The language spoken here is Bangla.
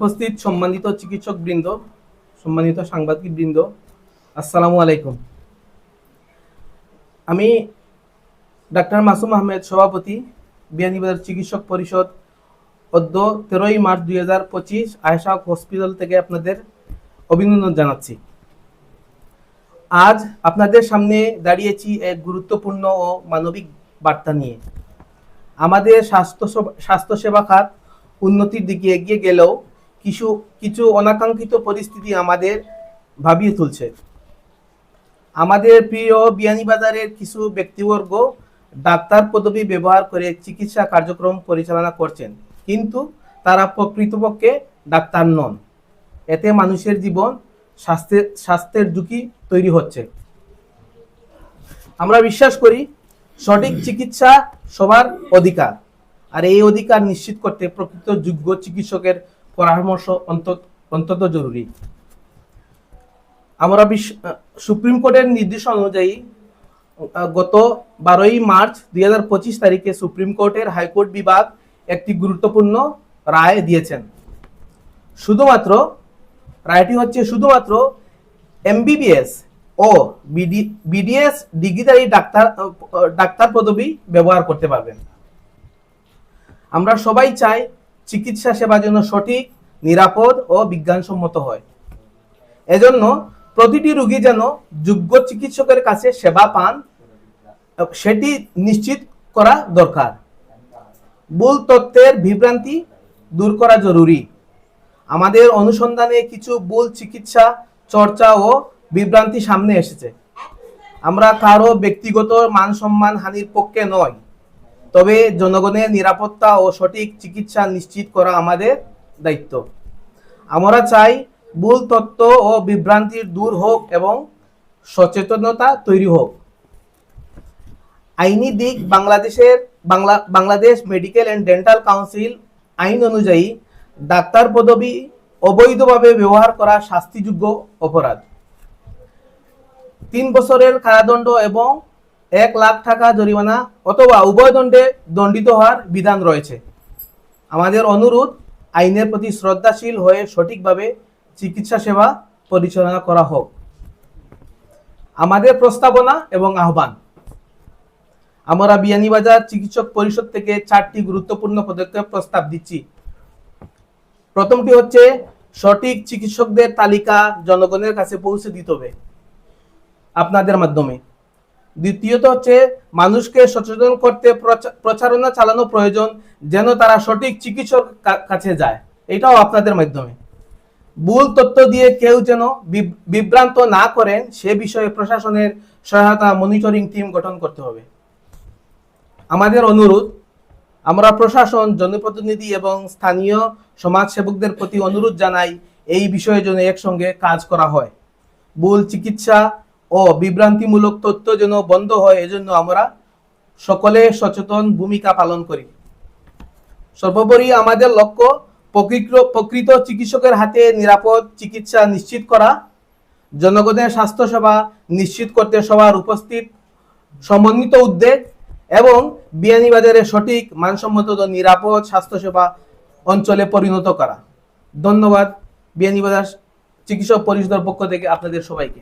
উপস্থিত সম্মানিত চিকিৎসক বৃন্দ সম্মানিত সাংবাদিক বৃন্দ আসসালামু আলাইকুম। আমি ডাক্তার মাসুম আহমেদ, সভাপতি বিয়ানীবাজার চিকিৎসক পরিষদ, অদ্য তেরোই মার্চ দুই হাজার পঁচিশ আয়সা হসপিটাল থেকে আপনাদের অভিনন্দন জানাচ্ছি। আজ আপনাদের সামনে দাঁড়িয়েছি এক গুরুত্বপূর্ণ ও মানবিক বার্তা নিয়ে। আমাদের স্বাস্থ্য সেবা- স্বাস্থ্যসেবা খাত উন্নতির দিকে এগিয়ে গেলেও কিছু কিছু অনাকাঙ্ক্ষিত পরিস্থিতি আমাদের ভাবিয়ে তুলছে। আমাদের প্রিয় বিয়ানীবাজারের কিছু ব্যক্তিবর্গ ডাক্তার পদবি ব্যবহার করে চিকিৎসা কার্যক্রম পরিচালনা করছেন, কিন্তু তারা প্রকৃতপক্ষে ডাক্তার নন। এতে মানুষের জীবন স্বাস্থ্যের স্বাস্থ্যের ঝুঁকি তৈরি হচ্ছে। আমরা বিশ্বাস করি সঠিক চিকিৎসা সবার অধিকার, আর এই অধিকার নিশ্চিত করতে প্রকৃত যোগ্য চিকিৎসকের পরামর্শ অন্ত- অত্যন্ত জরুরি। আমরা সুপ্রিম কোর্টের নির্দেশ অনুযায়ী গত বারোই মার্চ দুই হাজার পঁচিশ তারিখে সুপ্রিম কোর্টের হাইকোর্ট বিভাগ একটি গুরুত্বপূর্ণ রায় দিয়েছেন। শুধুমাত্র রায়টি হচ্ছে শুধুমাত্র এমবিবিএস ও বিডি বিডিএস ডিগ্রিধারী ডাক্তার ডাক্তার পদবি ব্যবহার করতে পারবেন। আমরা সবাই চাই চিকিৎসা সেবার জন্য সঠিক নিরাপদ ও বিজ্ঞানসম্মত হয়। এজন্য প্রতিটি রোগী যেন যোগ্য চিকিৎসকের কাছে সেবা পান, সেটি নিশ্চিত করা দরকার। ভুল তথ্যের বিভ্রান্তি দূর করা জরুরি। আমাদের অনুসন্ধানে কিছু ভুল চিকিৎসা, চর্চা ও বিভ্রান্তি সামনে এসেছে। আমরা কারও ব্যক্তিগত মান সম্মান হানির পক্ষে নয় তবে জনগণের নিরাপত্তা ও সঠিক চিকিৎসা নিশ্চিত করা আমাদের দায়িত্ব। আমরা চাই ভুল তত্ত্ব ও বিভ্রান্তির দূর হোক এবং সচেতনতা তৈরি হোক। আইনি দিক বাংলাদেশের Bangla, Bangladesh medical and dental council আইন অনুযায়ী ডাক্তার পদবি অবৈধভাবে ব্যবহার করা শাস্তিযোগ্য অপরাধ। তিন বছরের কারাদণ্ড এবং এক লাখ টাকা জরিমানা অথবা উভয় দণ্ডে দণ্ডিত হওয়ার বিধান রয়েছে। আমাদের অনুরোধ আইনের প্রতি শ্রদ্ধাশীল হয়ে সঠিকভাবে চিকিৎসা সেবা পরিচালনা করা হোক। আমাদের প্রস্তাবনা এবং আহ্বান। আমরা বিয়ানীবাজার চিকিৎসক পরিষদ থেকে চারটি গুরুত্বপূর্ণ পদক্ষেপ প্রস্তাব দিচ্ছি। প্রথমটি হচ্ছে, সঠিক চিকিৎসকদের তালিকা জনগণের কাছে পৌঁছে দিতে হবে। আপনাদের মাধ্যমে। দ্বিতীয়ত হচ্ছে মানুষকে সচেতন করতে প্রচারণা চালানো প্রয়োজন যেন তারা সঠিক চিকিৎসক কাছে যায়। এটাও আপনাদের মাধ্যমে। ভুল তথ্য দিয়ে কেউ যেন বিভ্রান্ত না করেন, সে বিষয়ে প্রশাসনের সহায়তা মনিটরিং টিম গঠন করতে হবে। আমাদের অনুরোধ, আমরা প্রশাসন, জনপ্রতিনিধি এবং স্থানীয় সমাজসেবকদের প্রতি অনুরোধ জানাই এই বিষয়ে যেন একসঙ্গে কাজ করা হয়। ভুল চিকিৎসা ও বিভ্রান্তিমূলক তথ্য যেন বন্ধ হয়, এজন্য আমরা সকলে সচেতন ভূমিকা পালন করি। সর্বোপরি আমাদের লক্ষ্য প্রকৃত চিকিৎসকের হাতে নিরাপদ চিকিৎসা নিশ্চিত করা, জনগণের স্বাস্থ্যসেবা নিশ্চিত করতে সবার উপস্থিত, সমন্বিত উদ্যোগ এবং বিয়ানীবাজারে সঠিক মানসম্মত নিরাপদ স্বাস্থ্যসেবা অঞ্চলে পরিণত করা। ধন্যবাদ বিয়ানীবাজার চিকিৎসক পরিষদের পক্ষ থেকে আপনাদের সবাইকে।